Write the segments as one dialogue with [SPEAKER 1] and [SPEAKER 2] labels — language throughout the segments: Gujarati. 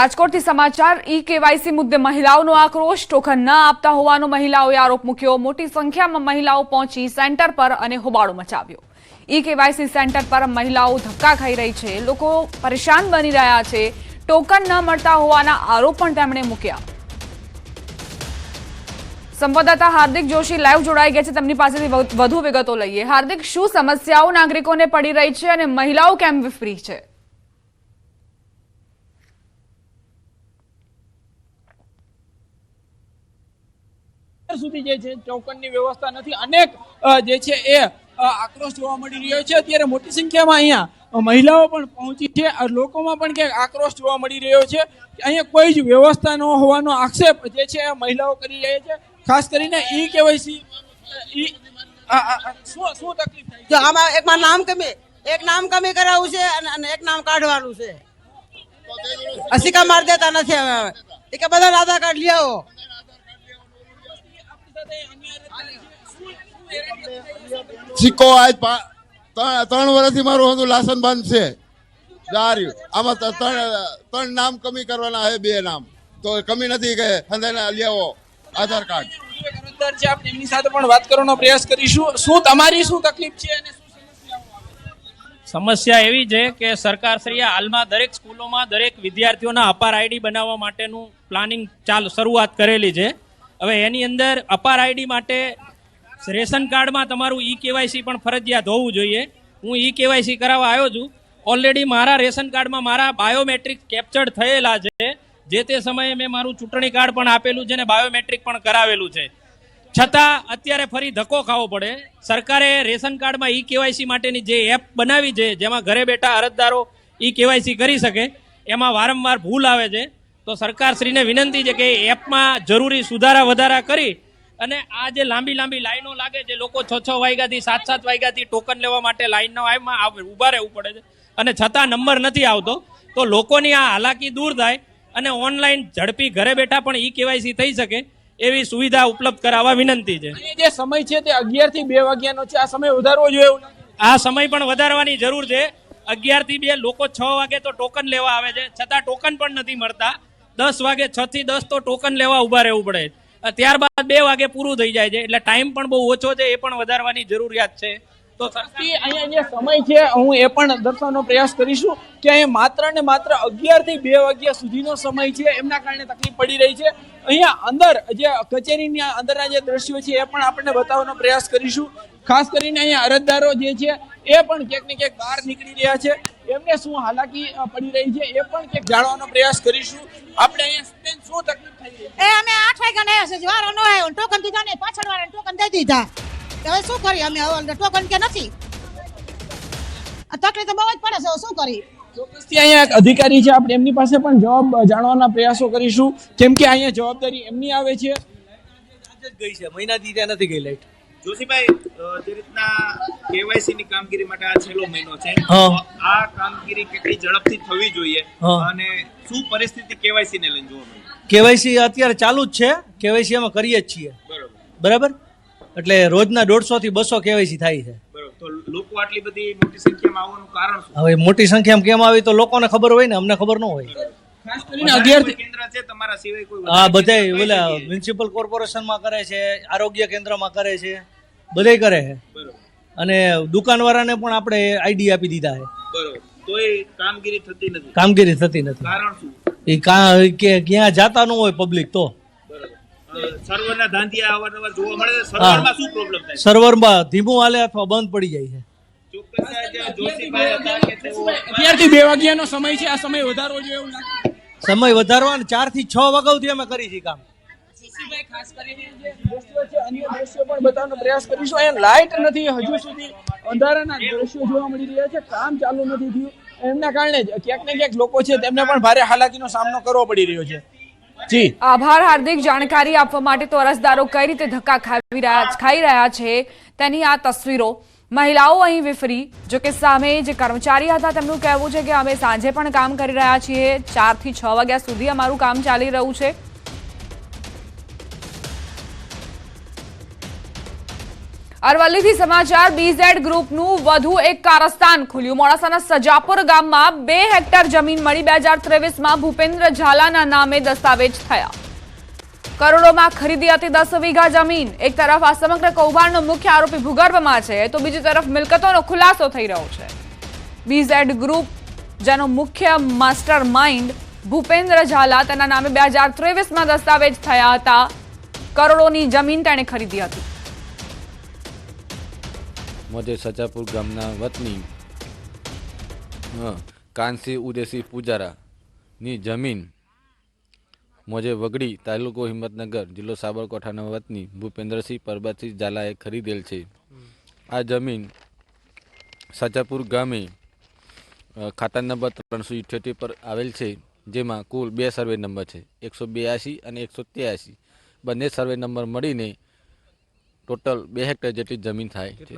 [SPEAKER 1] રાજકોટથી સમાચાર, ઈ કેવાયસી મુદ્દે મહિલાઓનો આક્રોશ, ટોકન ન આપતા હોવાનો મહિલાઓએ આરોપ મૂક્યો. મોટી સંખ્યામાં મહિલાઓ પહોંચી સેન્ટર પર અને હોબાળો મચાવ્યો. ઈ કેવાયસી સેન્ટર પર મહિલાઓ ધક્કા ખાઈ રહી છે. લોકો પરેશાન બની રહ્યા છે. ટોકન ન મળતા હોવાના આરોપ પણ તેમણે મૂક્યા. સંવાદદાતા હાર્દિક જોશી લાઈવ જોડાઈ ગયા છે. તેમની પાસેથી વધુ- વિગતો લઈએ. હાર્દિક, શું સમસ્યાઓ નાગરિકોને પડી રહી છે અને મહિલાઓ કેમ વિફરી છે?
[SPEAKER 2] સુધી જે છે ટોકનની વ્યવસ્થા નથી. અનેક જે છે એ આક્રોશ જોવા મળી રહ્યો છે. અત્યારે મોટી સંખ્યામાં અહીંયા મહિલાઓ પણ પહોંચી છે. લોકોમાં પણ ક્યાંક આક્રોશ જોવા મળી રહ્યો છે. અહીંયા કોઈ જ વ્યવસ્થા ન હોવાનો આક્ષેપ જે છે મહિલાઓ કરી રહી છે. ખાસ કરીને ઈ કેવાયસી ઈ શું શું તકલીફ થાય?
[SPEAKER 3] જો આમાં એકમાં નામ કમી, એક નામ કમી કરાવવું છે અને એક નામ કાઢવાનું છે. અસિકા માર દેતા નથી હવે. કે બધા આધાર કાર્ડ લઈ આવો.
[SPEAKER 4] સિક્કો આજ ત્રણ વર્ષથી મારું હતું, લાસન બંધ છે. જા આમાં ત્રણ ત્રણ નામ કમી કરવાના છે, બે નામ. તો કમી નથી કે હંધાના લેવો આધાર કાર્ડ.
[SPEAKER 2] પણ વાત કરવાનો પ્રયાસ કરીશું શું તમારી શું તકલીફ છે અને
[SPEAKER 5] સમસ્યા એવી છે કે સરકારશ્રીએ હાલમાં દરેક સ્કૂલોમાં દરેક વિદ્યાર્થીઓના અપાર આઈડી બનાવવા માટેનું પ્લાનિંગ ચાલ શરૂઆત કરેલી છે. હવે એની અંદર અપાર આઈડી માટે રેશન કાર્ડમાં તમારું ઈ કેવાયસી પણ ફરજિયાત હોવું જોઈએ. હું ઈ કેવાયસી કરાવવા આવ્યો છું. ઓલરેડી મારા રેશન કાર્ડમાં મારા બાયોમેટ્રિક કેપ્ચર્ડ થયેલા છે. જે તે સમયે મેં મારું ચૂંટણી કાર્ડ પણ આપેલું છે અને બાયોમેટ્રિક પણ કરાવેલું છે. છતાં અત્યારે ફરી ધક્કો ખાવો પડે. સરકારે રેશન કાર્ડમાં ઈ કેવાયસી માટેની જે એપ બનાવી છે, જેમાં ઘરે બેઠા અરજદારો ઈ કેવાયસી કરી શકે, એમાં વારંવાર ભૂલ આવે છે. તો સરકારશ્રીને વિનંતી છે કે એપમાં જરૂરી સુધારા વધારા કરી અને આ જે લાંબી લાંબી લાઈનો લાગે છે લોકો છ છ વાગ્યાથી સાત સાત વાગ્યાથી ટોકન લેવા માટે લાઈનનો આમાં ઊભા રહેવું પડે છે. અને છતાં નંબર નથી આવતો તો લોકોની આ હાલાકી દૂર થાય અને ઓનલાઈન ઝડપી ઘરે બેઠા પણ ઈ કેવાયસી થઈ શકે એવી સુવિધા ઉપલબ્ધ કરાવવા વિનંતી છે.
[SPEAKER 2] જે સમય છે તે અગિયારથી બે વાગ્યાનો છે. આ સમય વધારવો જોઈએ
[SPEAKER 5] આ સમય પણ વધારવાની જરૂર છે. અગિયારથી બે લોકો છ વાગે તો ટોકન લેવા આવે છે. છતાં ટોકન પણ નથી મળતા. દસ વાગે, છ થી દસ તો ટોકન લેવા ઊભા રહેવું પડે. ત્યારબાદ બે વાગે પૂરું થઈ જાય છે, એટલે ટાઈમ પણ બહુ ઓછો છે, એ પણ વધારવાની જરૂરિયાત છે. તો
[SPEAKER 2] અહીંયા જે સમય છે, હું એ પણ દર્શાવવાનો પ્રયાસ કરીશું કે અહીંયા માત્ર ને માત્ર અગિયારથી બે વાગ્યા સુધીનો સમય છે, એમના કારણે તકલીફ પડી રહી છે. અહીંયા અંદર જે કચેરીની અંદરના જે દ્રશ્યો છે, એ પણ આપણને બતાવવાનો પ્રયાસ કરીશું. ખાસ કરીને અહીંયા અરજદારો જે છે, એ પણ ક્યાંક ને ક્યાંક બહાર નીકળી રહ્યા છે. એમને શું હાલાકી પડી રહી છે એ પણ કંઈક જાણવાનો પ્રયાસ કરીશું. આપણે અહીંયા શું તકલીફ થઈ રહી
[SPEAKER 6] એ અમે આઠ વાગ્યા ને છે વારો ન આવ્યો ટોકન દીધા ને પાછળ વાળા ટોકન દઈ દીધા. હવે શું કરીએ અમે? હવે ટોકન કે નથી? આ તકલીફ તો બહુ જ પડે છે હવે શું કરીએ?
[SPEAKER 2] ચોક્કસથી અહીંયા અધિકારી છે આપણે એમની પાસે પણ જવાબ જાણવાના પ્રયાસો કરીશું. કેમ કે અહીંયા જવાબદારી એમની આવે છે.
[SPEAKER 7] ગઈ છે મહિનાથી ત્યાં નથી ગઈ લાઈટ
[SPEAKER 8] જોશીભાઈ જે રીતના કેવાયસી ની કામગીરી માટે આ છેલ્લો મહિનો છે આ કામગીરી કેટલી ઝડપથી થવી જોઈએ અને શું પરિસ્થિતિ કેવાયસી ને લઈને જોવા મળે?
[SPEAKER 7] કેવાયસી અત્યારે ચાલુ જ છે કેવાયસી અમે કરીએ જ છીએ.
[SPEAKER 8] બરોબર.
[SPEAKER 7] બરાબર? એટલે રોજના દોઢસો થી બસો કેવાયસી થાય છે.
[SPEAKER 8] તો લોકો આટલી બધી મોટી સંખ્યામાં આવવાનું કારણ
[SPEAKER 7] હવે મોટી સંખ્યામાં કેમ આવી તો લોકોને ખબર હોય ને અમને ખબર ન હોય.
[SPEAKER 2] ખાસ કરીને અગિયાર
[SPEAKER 8] કોઈ છે તમારા સિવાય કોઈ
[SPEAKER 7] આ
[SPEAKER 8] વધારે
[SPEAKER 7] બધાય
[SPEAKER 8] કેન્દ્ર
[SPEAKER 7] ઓલા મ્યુનિસિપલ કોર્પોરેશનમાં કરે છે આરોગ્ય કેન્દ્રમાં કરે છે બધાય કરે છે.
[SPEAKER 8] બરોબર.
[SPEAKER 7] અને દુકાનવાળાને પણ આપણે આઈડી આપી દીધા છે.
[SPEAKER 8] કામગીરી થતી નથી.
[SPEAKER 7] કામગીરી થતી નથી.
[SPEAKER 8] કારણ શું?
[SPEAKER 7] એ કે ક્યાં જાતા ન હોય પબ્લિક તો.
[SPEAKER 8] બરોબર. અ, સર્વરના ધાંધિયા અવારનવાર જોવા મળે છે. સર્વરમાં શું પ્રોબ્લેમ થાય?
[SPEAKER 7] સર્વરમાં ધીમું હાલે અથવા બંધ પડી જાય છે.
[SPEAKER 8] ચોક્કસ આ જે જોશીભાઈ હતા કે તેઓ
[SPEAKER 2] અગિયારથી બે વાગ્યાનો સમય છે. આ સમય વધારવો જોઈએ એવું લાગે.
[SPEAKER 7] સમય વધારવાનો ચારથી છ વાગ્યાથી અમે કરી છીએ કામ.
[SPEAKER 2] ખાસ કરીને જે દ્રશ્યો છે અન્ય દ્રશ્યો પણ બતાવવાનો પ્રયાસ કરીશું. અહીંયા લાઇટ નથી હજુ સુધી અંધારાના દ્રશ્યો જોવા મળી રહ્યા છે. કામ ચાલુ નથી થયું. એમના કારણે જ ક્યાંક ને ક્યાંક લોકો છે તેમને પણ ભારે હાલાકીનો સામનો કરવો પડી રહ્યો છે. જી.
[SPEAKER 1] આભાર હાર્દિક જાણકારી આપવા માટે તો અરજદારો કઈ રીતે ધક્કા ખાવી રહ્યા ખાઈ રહ્યા છે તેની આ તસવીરો. મહિલાઓ અહીં વિફરી, જો કે સામે જે કર્મચારી હતા તેમનું કહેવું છે કે અમે સાંજે પણ કામ કરી રહ્યા છીએ ચારથી છ વાગ્યા સુધી અમારું કામ ચાલી રહ્યું છે. અરવલ્લીથી સમાચાર બીઝેડ ગ્રુપનું વધુ એક કારસ્તાન ખુલ્યું. મોડાસાના સજાપુર ગામમાં બે હેક્ટર જમીન મળી બે હજાર ત્રેવીસમાં ભૂપેન્દ્ર ઝાલાના નામે દસ્તાવેજ થયા. કરોડોમાં ખરીદી હતી દસ વીઘા જમીન. એક તરફ આ સમગ્ર કૌભાંડનો મુખ્ય આરોપી ભૂગર્ભમાં છે, તો બીજી તરફ મિલકતોનો ખુલાસો થઈ રહ્યો છે. બીઝેડ ગ્રુપ જેનો મુખ્ય માસ્ટર માઇન્ડ ભૂપેન્દ્ર ઝાલા, તેના નામે બે હજાર ત્રેવીસમાં દસ્તાવેજ થયા હતા. કરોડોની જમીન તેણે ખરીદી હતી.
[SPEAKER 9] મોજે સજાપુર ગામના વતની કાનસી ઉદેસી પૂજારાની જમીન મોજે વગડી તાલુકો હિંમતનગર, જિલ્લો સાબરકાંઠાના વતની ભૂપેન્દ્રસિંહ પરબતસિંહ ઝાલાએ ખરીદેલ છે. આ જમીન સાચાપુર ગામે ખાતા નંબર ત્રણસો ઇઠ્યોતેર પર આવેલ છે, જેમાં કુલ બે સર્વે નંબર છે. એકસો બ્યાસી અને એકસો ત્યાસી બંને સર્વે નંબર મળીને ટોટલ બે હેક્ટર જેટલી જમીન થાય છે.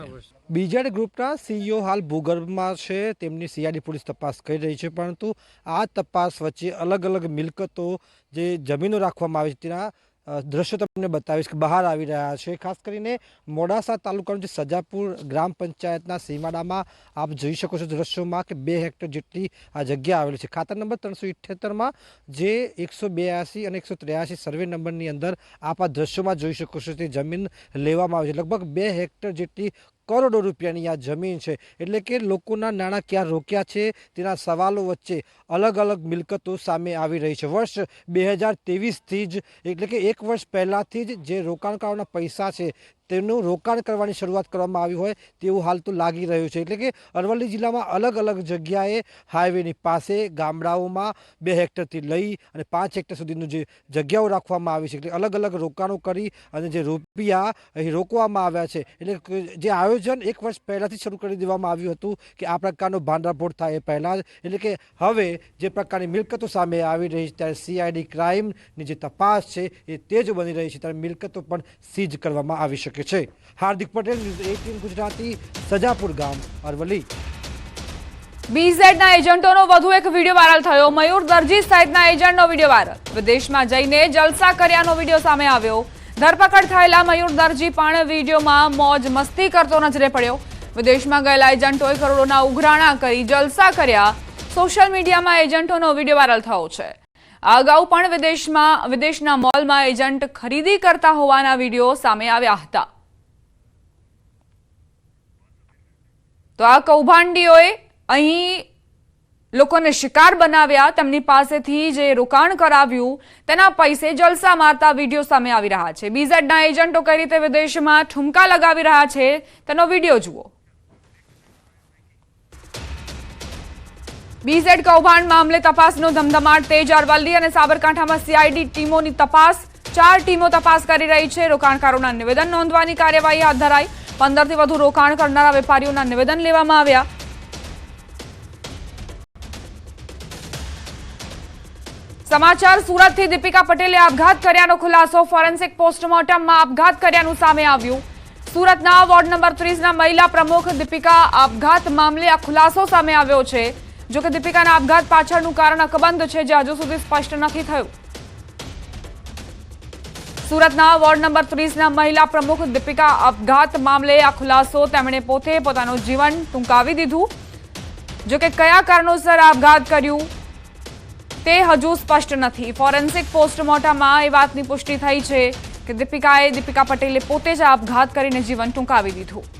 [SPEAKER 10] બીજેડ ગ્રુપના સીઈઓ હાલ ભૂગર્ભમાં છે તેમની સીઆઈડી પોલીસ તપાસ કરી રહી છે પરંતુ આ તપાસ વચ્ચે અલગ અલગ મિલકતો જે જમીનો રાખવામાં આવી છે તેના દ્રશ્યો તમને બતાવીશ કે બહાર આવી રહ્યા છે. ખાસ કરીને મોડાસા તાલુકાનું જે સજાપુર ગ્રામ પંચાયતના સીમાડામાં આપ જોઈ શકો છો દ્રશ્યોમાં કે બે હેક્ટર જેટલી આ જગ્યા આવેલી છે. ખાતા નંબર ત્રણસો ઇઠ્યોતેરમાં જે એકસો બ્યાસી અને એકસો ત્ર્યાસી સર્વે નંબરની અંદર આપ આ દ્રશ્યોમાં જોઈ શકો છો. તે જમીન લેવામાં આવી છે. લગભગ બે હેક્ટર જેટલી કરોડો રૂપિયાની આ જમીન છે. એટલે કે લોકોના નાણાં ક્યાં રોક્યા છે, તેના સવાલો વચ્ચે અલગ અલગ મિલકતો સામે આવી રહી છે. વર્ષ બે હજાર ત્રેવીસથી જ, એટલે કે એક વર્ષ પહેલાંથી જ જે રોકાણકારોના પૈસા છે તેનું રોકાણ કરવાની શરૂઆત કરવામાં આવી હોય તેવું હાલ તો લાગી રહ્યું છે. એટલે કે અરવલ્લી જિલ્લામાં અલગ અલગ જગ્યાએ હાઈવેની પાસે ગામડાઓમાં બે હેક્ટરથી લઈ અને પાંચ હેક્ટર સુધીનું જે જગ્યાઓ રાખવામાં આવી છે, એટલે અલગ અલગ રોકાણો કરી અને જે રૂપિયા અહીં રોકવામાં આવ્યા છે. એટલે જે આયોજન એક વર્ષ પહેલાંથી શરૂ કરી દેવામાં આવ્યું હતું કે આ પ્રકારનો ભાંડાફોડ થાય એ પહેલાં જ. એટલે કે હવે જે પ્રકારની મિલકતો સામે આવી રહી છે, ત્યારે સીઆઈડી ક્રાઇમની જે તપાસ છે એ તેજ બની રહી છે, ત્યારે મિલકતો પણ સીઝ કરવામાં આવી શકે છે. હાર્દિક પટેલ ન્યૂઝ એટીન ગુજરાતી, સજાપુર ગામ, અરવલ્લી.
[SPEAKER 1] બીઝેડના એજન્ટોનો વધુ એક વીડિયો વાયરલ થયો. મયુર દરજી સહિતના એજન્ટનો વીડિયો વાયરલ. વિદેશમાં જઈને જલસા કર્યાનો વીડિયો સામે આવ્યો. ધરપકડ થયેલા મયુર દરજી પણ વિડીયોમાં મોજ મસ્તી કરતો નજરે પડ્યો. વિદેશમાં ગયેલા એજન્ટોએ કરોડોના ઉઘરાણા કરી જલસા કર્યા. સોશિયલ મીડિયામાં એજન્ટોનો વીડિયો વાયરલ થયો છે. આ અગાઉ પણ વિદેશમાં, વિદેશના મોલમાં એજન્ટ ખરીદી કરતા હોવાના વીડિયો સામે આવ્યા હતા. તો આ કૌભાંડીઓએ અહીં લોકોને શિકાર બનાવ્યા, તેમની પાસેથી જે રોકાણ કરાવ્યું, તેના પૈસે જલસા મારતા વીડિયો સામે આવી રહ્યા છે. બીઝેડના એજન્ટો કઈ રીતે વિદેશમાં ઠુમકા લગાવી રહ્યા છે, તેનો વીડિયો જુઓ. બીઝેડ કૌભાંડ મામલે તપાસનો ધમધમાટ તેજ અરવલ્લી અને સાબરકાંઠામાં સીઆઈડી ટીમોની તપાસ. ચાર ટીમો તપાસ કરી રહી છે. રોકાણકારોના નિવેદન નોંધવાની કાર્યવાહી હાથ ધરાઈ. પંદરથી વધુ રોકાણ કરનારા વેપારીઓના નિવેદન લેવામાં આવ્યા. સમાચાર સુરતથી દીપિકા પટેલે આપઘાત કર્યાનો ખુલાસો. ફોરેન્સિક પોસ્ટમોર્ટમમાં આપઘાત કર્યાનું સામે આવ્યું. સુરતના વોર્ડ નંબર ત્રીસના મહિલા પ્રમુખ દીપિકા, આપઘાત મામલે આ ખુલાસો સામે આવ્યો છે. જો કે દીપિકાના આપઘાત પાછળનું કારણ અકબંધ છે જે હજુ સુધી સ્પષ્ટ નથી થયું. સુરતના વોર્ડ નંબર ત્રીસના મહિલા પ્રમુખ દીપિકા આપઘાત મામલે આ ખુલાસો તેમણે પોતે પોતાનું જીવન ટૂંકાવી દીધું. જો કે કયા કારણોસર આપઘાત કર્યું તે હજુ સ્પષ્ટ નથી. ફોરેન્સિક પોસ્ટમોર્ટમમાં એ વાતની પુષ્ટિ થઈ છે કે દીપિકાએ દીપિકા પટેલે પોતે જ આપઘાત કરીને જીવન ટૂંકાવી દીધું.